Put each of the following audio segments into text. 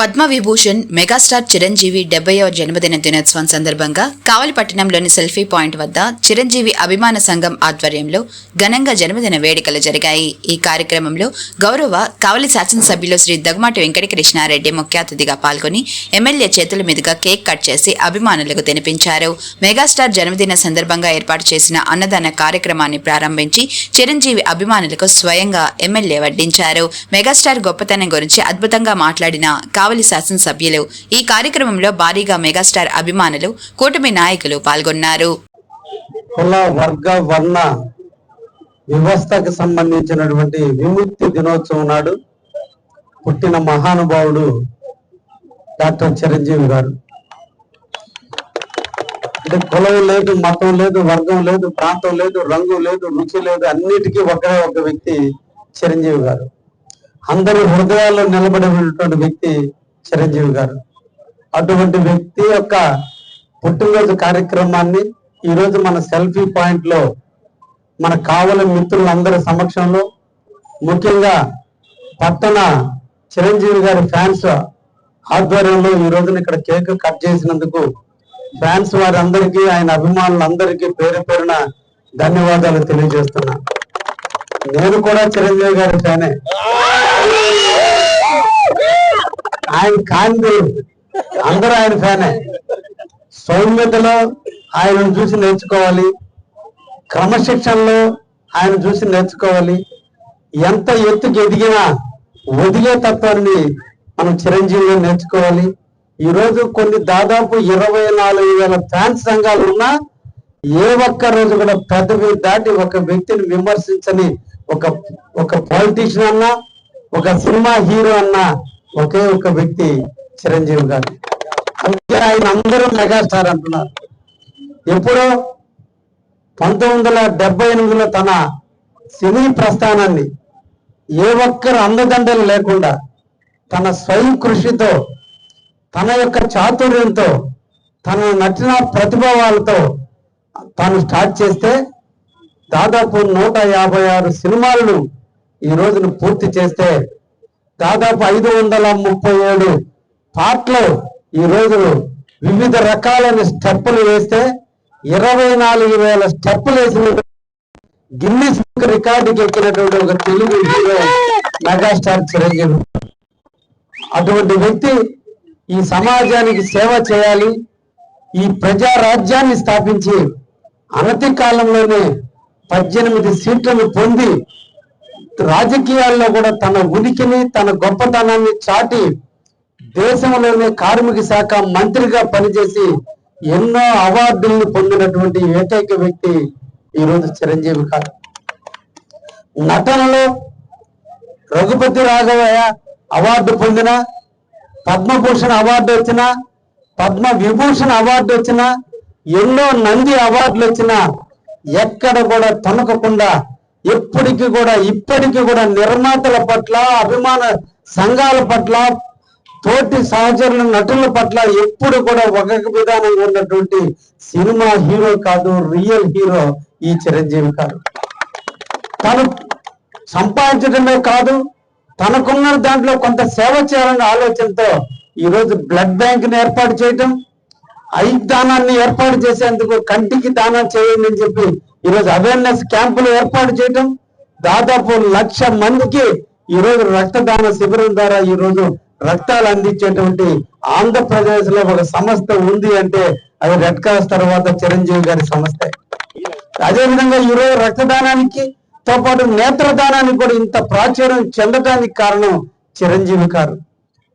Padma Vibhushan megastar Chiranjeevi డెబ్బైవ జన్మదిన దినోత్సవం సందర్భంగా కావలిపట్టణంలోని సెల్ఫీ పాయింట్ వద్ద చిరంజీవి అభిమాన సంఘం ఆధ్వర్యంలో ఘనంగా జన్మదిన వేడుకలు జరిగాయి. ఈ కార్యక్రమంలో గౌరవ కావలి శాసనసభ్యులు శ్రీ దగ్గమాటి వెంకటకృష్ణారెడ్డి ముఖ్య అతిథిగా పాల్గొని ఎమ్మెల్యే చేతుల మీదుగా కేక్ కట్ చేసి అభిమానులకు తినిపించారు. మెగాస్టార్ జన్మదిన సందర్భంగా ఏర్పాటు చేసిన అన్నదాన కార్యక్రమాన్ని ప్రారంభించి చిరంజీవి అభిమానులకు స్వయంగా ఎమ్మెల్యే వడ్డించారు. మెగాస్టార్ గొప్పతనం గురించి అద్భుతంగా మాట్లాడిన కావలి శాసనసభ్యులు. ఈ కార్యక్రమంలో భారీగా మెగాస్టార్ అభిమానులు కూటమి నాయకులు పాల్గొన్నారు. కుల వర్గ వర్ణ వ్యవస్థకు సంబంధించినటువంటి విముక్తి దినోత్సవం నాడు పుట్టిన మహానుభావుడు డాక్టర్ చిరంజీవి గారు. అంటే కులం లేదు మతం లేదు వర్గం లేదు ప్రాంతం లేదు రంగు లేదు రుచి లేదు అన్నిటికీ ఒకరే ఒక వ్యక్తి చిరంజీవి గారు. అందరి హృదయాల్లో నిలబడినటువంటి వ్యక్తి చిరంజీవి గారు. అటువంటి వ్యక్తి యొక్క పుట్టినరోజు కార్యక్రమాన్ని ఈ రోజు మన సెల్ఫీ పాయింట్లో మన కావల మిత్రులందరి సమక్షంలో ముఖ్యంగా పట్టణ చిరంజీవి గారి ఫ్యాన్స్ ఆధ్వర్యంలో ఈ రోజున ఇక్కడ కేక్ కట్ చేసినందుకు ఫ్యాన్స్ వారందరికీ ఆయన అభిమానులందరికీ పేరు పేరున ధన్యవాదాలు తెలియజేస్తున్నా. నేను కూడా చిరంజీవి గారి ఫ్యానే. ఆయన కాంతి. అందరూ ఆయన ఫ్యానే. సౌమ్యతలో ఆయన చూసి నేర్చుకోవాలి. క్రమశిక్షణలో ఆయన చూసి నేర్చుకోవాలి. ఎంత ఎత్తుకు ఎదిగినా ఒదిగే తత్వాన్ని మనం చిరంజీవిగా నేర్చుకోవాలి. ఈరోజు కొన్ని దాదాపు ఇరవై నాలుగు వేల ఫ్యాన్స్ సంఘాలు ఉన్నా ఏ ఒక్క రోజు కూడా పెద్దవి దాటి ఒక వ్యక్తిని విమర్శించని ఒక ఒక పాలిటీషియన్ అన్నా ఒక సినిమా హీరో అన్న ఒకే ఒక వ్యక్తి చిరంజీవి గారు. అందుకే ఆయన అందరూ మెగాస్టార్ అంటున్నారు. ఎప్పుడో పంతొమ్మిది వందల ఎనిమిదిలో తన సినీ ప్రస్థానాన్ని ఏ ఒక్కరు అందదండలు లేకుండా తన స్వయం కృషితో తన యొక్క చాతుర్యంతో తన నటిన ప్రతిభావాలతో తాను స్టార్ట్ చేస్తే దాదాపు నూట యాభై ఆరు సినిమాలను ఈ రోజును పూర్తి చేస్తే దాదాపు ఐదు వందల ముప్పై ఏడు పాటలు ఈ రోజు వివిధ రకాలైన స్టెప్పులు వేస్తే ఇరవై నాలుగు వేల స్టెప్పులు వేసిన గిన్నీస్ బుక్ రికార్డుకి ఎక్కినటువంటి ఒక తెలుగు హీరో మెగాస్టార్ చిరంజీవి. అటువంటి వ్యక్తి ఈ సమాజానికి సేవ చేయాలి ఈ ప్రజా రాజ్యాన్ని స్థాపించి అనతి కాలంలోనే పద్దెనిమిది సీట్లను పొంది రాజకీయాల్లో కూడా తన ఉనికిని తన గొప్పతనాన్ని చాటి దేశంలోనే కార్మిక శాఖ మంత్రిగా పనిచేసి ఎన్నో అవార్డులను పొందినటువంటి ఏకైక వ్యక్తి ఈరోజు చిరంజీవి కాదు నటనలో రఘుపతి రాఘవయ్య అవార్డు పొందిన పద్మభూషణ్ అవార్డు వచ్చిన పద్మ విభూషణ్ అవార్డు వచ్చిన ఎన్నో నంది అవార్డులు వచ్చిన ఎక్కడ కూడా తొనకకుండా ఎప్పటికీ కూడా ఇప్పటికీ కూడా నిర్మాతల పట్ల అభిమాన సంఘాల పట్ల తోటి సహచరుల నటుల పట్ల ఎప్పుడు కూడా ఒక విధానంగా ఉన్నటువంటి సినిమా హీరో కాదు రియల్ హీరో ఈ చిరంజీవి గారు. తను సంపాదించడమే కాదు తనకున్న దాంట్లో కొంత సేవ చేయాలనే ఆలోచనతో ఈ రోజు బ్లడ్ బ్యాంక్ని ఏర్పాటు చేయటం ఐ దానాన్ని ఏర్పాటు చేసేందుకు కంటికి దానం చేయండి అని చెప్పి ఈ రోజు అవేర్నెస్ క్యాంపులు ఏర్పాటు చేయటం దాదాపు లక్ష మందికి ఈ రోజు రక్తదాన శిబిరం ద్వారా ఈ రోజు రక్తాలు అందించేటువంటి ఆంధ్రప్రదేశ్లో ఒక సంస్థ ఉంది అంటే అది రెడ్ క్రాస్ తర్వాత చిరంజీవి గారి సంస్థ. అదే విధంగా రక్తదానానికి తో పాటు నేత్రదానానికి కూడా ఇంత ప్రాచుర్యం చెందడానికి కారణం చిరంజీవి గారు.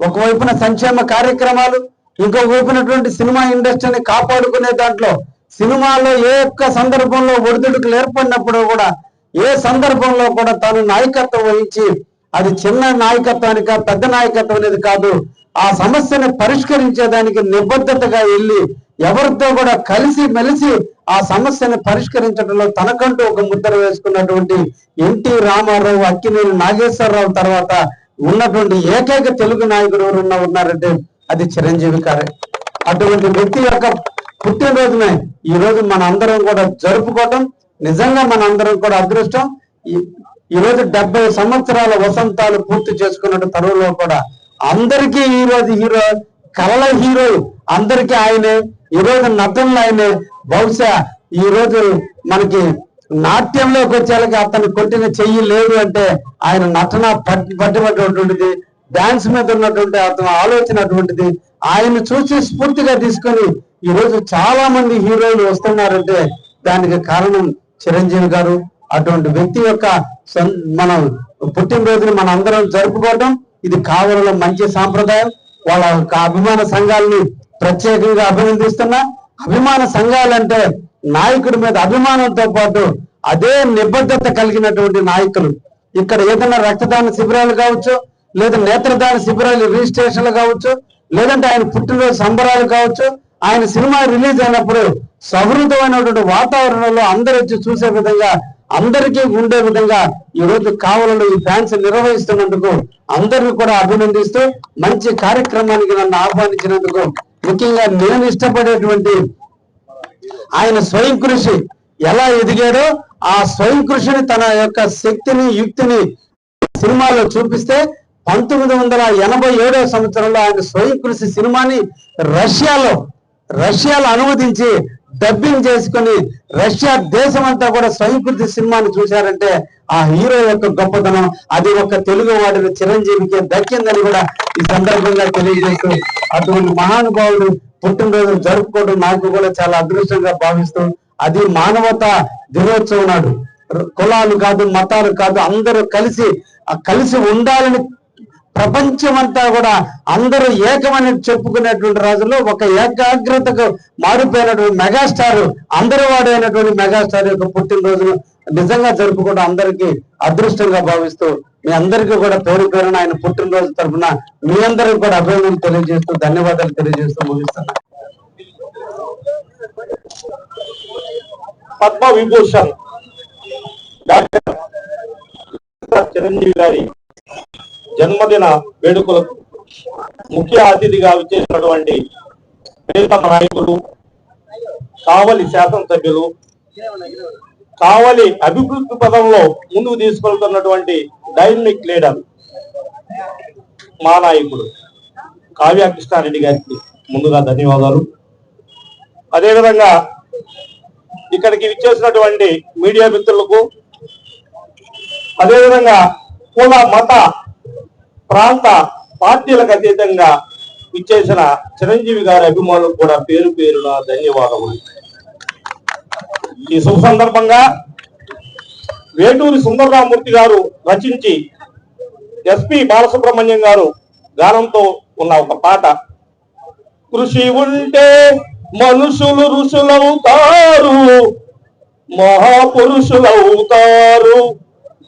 ఒకవైపున సంక్షేమ కార్యక్రమాలు ఇంకొక వైపునటువంటి సినిమా ఇండస్ట్రీని కాపాడుకునే దాంట్లో సినిమాలో ఏ ఒక్క సందర్భంలో ఒడిదుడుకులు ఏర్పడినప్పుడు కూడా ఏ సందర్భంలో కూడా తాను నాయకత్వం వహించి అది చిన్న నాయకత్వానిక పెద్ద నాయకత్వం అనేది కాదు ఆ సమస్యను పరిష్కరించేదానికి నిబద్ధతగా వెళ్ళి ఎవరితో కూడా కలిసి మెలిసి ఆ సమస్యను పరిష్కరించడంలో తనకంటూ ఒక ముద్ర వేసుకున్నటువంటి ఎన్టీ రామారావు అక్కినేని నాగేశ్వరరావు తర్వాత ఉన్నటువంటి ఏకైక తెలుగు నాయకుడు ఎవరున్నా ఉన్నారంటే అది చిరంజీవి గారే. అటువంటి వ్యక్తి యొక్క పుట్టినరోజునే. ఈ రోజు మన అందరం కూడా జరుపుకోవటం నిజంగా మన అందరం కూడా అదృష్టం. ఈ ఈ రోజు డెబ్బై సంవత్సరాల వసంతాలు పూర్తి చేసుకున్న తరువులో కూడా అందరికీ ఈ రోజు హీరో కళల హీరో అందరికీ ఆయనే. ఈ రోజు నటనలు ఆయనే. బహుశా ఈ రోజు మనకి నాట్యంలోకి వచ్చేలాగా అతను కొట్టిన చెయ్యి లేదు అంటే ఆయన నటన పట్టి పట్టినటువంటిది డాన్స్ మీద ఉన్నటువంటి అతను ఆలోచన అటువంటిది ఆయన చూసి స్ఫూర్తిగా తీసుకొని ఈ రోజు చాలా మంది హీరోలు వస్తున్నారంటే దానికి కారణం చిరంజీవి గారు అటువంటి వ్యక్తి యొక్క సొం- మనం పుట్టినరోజుని మన అందరం జరుపుకోవడం ఇది కావలలో మంచి సాంప్రదాయం. వాళ్ళ యొక్క అభిమాన సంఘాలని ప్రత్యేకంగా అభినందిస్తున్నా. అభిమాన సంఘాలంటే నాయకుడి మీద అభిమానంతో పాటు అదే నిబద్ధత కలిగినటువంటి నాయకులు. ఇక్కడ ఏదైనా రక్తదాన శిబిరాలు కావచ్చు లేదా నేత్రదాన శిబిరాలు రిజిస్ట్రేషన్లు కావచ్చు లేదంటే ఆయన పుట్టినరోజు సంబరాలు కావచ్చు ఆయన సినిమా రిలీజ్ అయినప్పుడు సహృతమైనటువంటి వాతావరణంలో అందరూ వచ్చి చూసే విధంగా అందరికీ ఉండే విధంగా ఈ రోజు కావలలో ఈ ఫ్యాన్స్ నిర్వహిస్తున్నందుకు అందరిని కూడా అభినందిస్తూ మంచి కార్యక్రమానికి నన్ను ఆహ్వానించినందుకు ముఖ్యంగా నేను ఇష్టపడేటువంటి ఆయన స్వయం కృషి ఎలా ఎదిగాడో ఆ స్వయం కృషిని తన యొక్క శక్తిని యుక్తిని సినిమాలో చూపిస్తే పంతొమ్మిది వందల ఎనభై ఏడవ సంవత్సరంలో ఆయన స్వయం కృషి సినిమాని రష్యాలో రష్యాలో అనువదించి డబ్బింగ్ చేసుకుని రష్యా దేశం అంతా కూడా స్వయంకృతి సినిమాని చూశారంటే ఆ హీరో యొక్క గొప్పతనం అది ఒక తెలుగు వాడిని చిరంజీవికి దక్కిందని కూడా ఈ సందర్భంగా తెలియజేస్తూ అటువంటి మహానుభావుడు పుట్టినరోజు జరుపుకోవడం నాకు కూడా చాలా అదృష్టంగా భావిస్తూ అది మానవత దినోత్సవం నాడు. కులాలు కాదు మతాలు కాదు అందరూ కలిసి ఆ కలిసి ఉండాలని ప్రపంచమంతా కూడా అందరూ ఏకమని చెప్పుకునేటువంటి రోజుల్లో ఒక ఏకాగ్రతకు మారిపోయినటువంటి మెగాస్టార్ అందరి వాడైనటువంటి మెగాస్టార్ యొక్క పుట్టినరోజును నిజంగా జరుపుకోవడం అందరికీ అదృష్టంగా భావిస్తూ మీ అందరికీ కూడా పేరు పేరున ఆయన పుట్టినరోజు తరఫున మీ అందరికీ కూడా అభినందనలు తెలియజేస్తూ ధన్యవాదాలు తెలియజేస్తూ ముగిస్తున్నా. పద్మ విభూషణ్ డాక్టర్ చిరంజీవి గారి జన్మదిన వేడుకలకు ముఖ్య అతిథిగా విచ్చేసినటువంటి ప్రియతమ నాయకులు కావలి శాసనసభ్యులు కావలి అభివృద్ధి పదంలో ముందుకు తీసుకెళ్తున్నటువంటి డైనమిక్ లీడర్ మా నాయకుడు కావ్య కృష్ణారెడ్డి గారికి ముందుగా ధన్యవాదాలు. అదేవిధంగా ఇక్కడికి విచ్చేసినటువంటి మీడియా మిత్రులకు అదేవిధంగా కుల మత ప్రాంత పార్టీలకు అతీతంగా ఇచ్చేసిన చిరంజీవి గారి అభిమానులకు కూడా పేరు పేరున ధన్యవాదములు. ఈ శుభ సందర్భంగా వేటూరి సుందరరామూర్తి గారు రచించి ఎస్పి బాలసుబ్రహ్మణ్యం గారు గానంతో ఉన్న ఒక పాట. కృషి ఉంటే మనుషులు ఋషులవుతారు మహాపురుషులవుతారు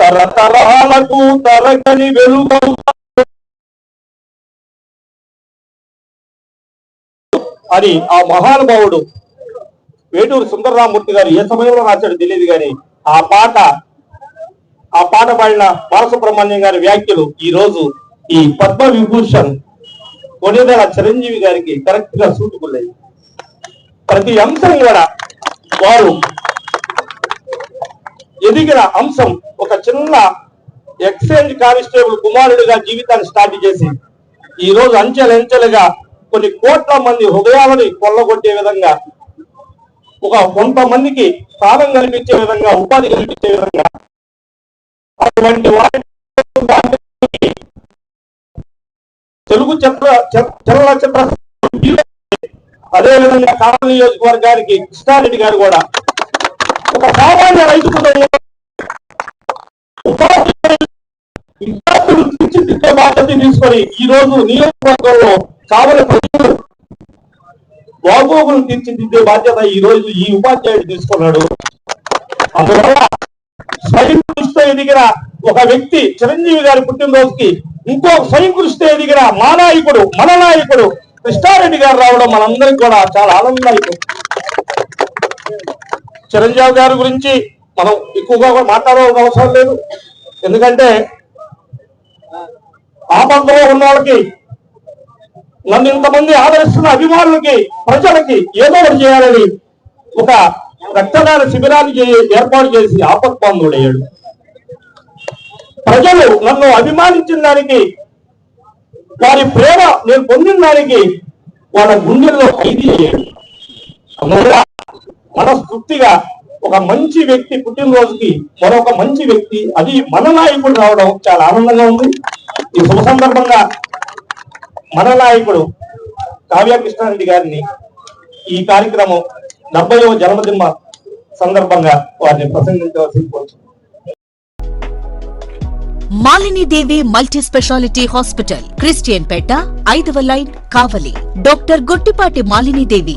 తరతరాలకు తరగని వెలుగవుతారు. అని ఆ మహానుభావుడు వేటూరు సుందరరామూర్తి గారు ఏ సమయంలో రాశాడు తెలియదు కానీ ఆ పాట ఆ పాట పాడిన బాలసుబ్రహ్మణ్యం గారి వ్యాఖ్యలు ఈ రోజు ఈ పద్మ విభూషణ్ కొనేదల చిరంజీవి గారికి కరెక్ట్గా సూటుకున్నాయి ప్రతి అంశం కూడా వారు ఎదిగిన అంశం ఒక చిన్న ఎక్స్చేంజ్ కానిస్టేబుల్ కుమారుడిగా జీవితాన్ని స్టార్ట్ చేసి ఈ రోజు అంచెలంచెలుగా కొన్ని కోట్ల మంది హృదయాలని కొల్లగొట్టే విధంగా ఒక కొంతమందికి స్థానం కల్పించే విధంగా ఉపాధి కల్పించే విధంగా అటువంటి వారి తెలుగు చిత్ర చలనచిత్ర అదే విధంగా కావలి నియోజకవర్గానికి కృష్ణారెడ్డి గారు కూడా ఒక సామాన్య రైతు కుటుంబం ఉపాధి విద్యార్థులు తీర్చిదిద్దే బాధ్యత తీసుకొని ఈ రోజు నియోజకవర్గంలో కావలి ప్రజలు బాగోగులు తీర్చిదిద్దే బాధ్యత ఈ రోజు ఈ ఉపాధ్యాయుడు తీసుకున్నాడు. అందువల్ల స్వయం కృషితో ఎదిగిన ఒక వ్యక్తి చిరంజీవి గారి పుట్టినరోజుకి ఇంకో స్వయం కృషితో ఎదిగిన మా నాయకుడు మన నాయకుడు కృష్ణారెడ్డి గారు రావడం మనందరికి కూడా చాలా ఆనందదాయకం చిరంజీవి గారి గురించి మనం ఎక్కువగా మాట్లాడవలసిన మాట్లాడాల్సిన అవసరం లేదు. ఎందుకంటే ఆపంలో ఉన్న వాళ్ళకి నన్ను ఇంతమంది ఆదరిస్తున్న అభిమానులకి ప్రజలకి ఏదో ఒకటి చేయాలని ఒక రక్తదాన శిబిరాన్ని ఏర్పాటు చేసి ఆపత్బంధుడయ్యాడు ప్రజలు నన్ను అభిమానించిన దానికి వారి ప్రేమ నేను పొందిన దానికి వాళ్ళ గుండెల్లో ఖైదీ చేయడు అందువల్ల మనస్ఫూర్తిగా ఒక మంచి వ్యక్తి పుట్టినరోజుకి మరొక మంచి వ్యక్తి అది మన నాయకుడు రావడం చాలా ఆనందంగా ఉంది. ఈ శుభ సందర్భంగా మన నాయకుడు కావ్య కృష్ణారెడ్డి గారిని ఈ కార్యక్రమం డెబ్బైవ జన్మదిన సందర్భంగా వారిని ప్రసంగించవలసి కోరుతున్నాను Malinidevi multi speciality hospital Christian Peta ఐదవ line Kavali. Doctor Gottipati Malinidevi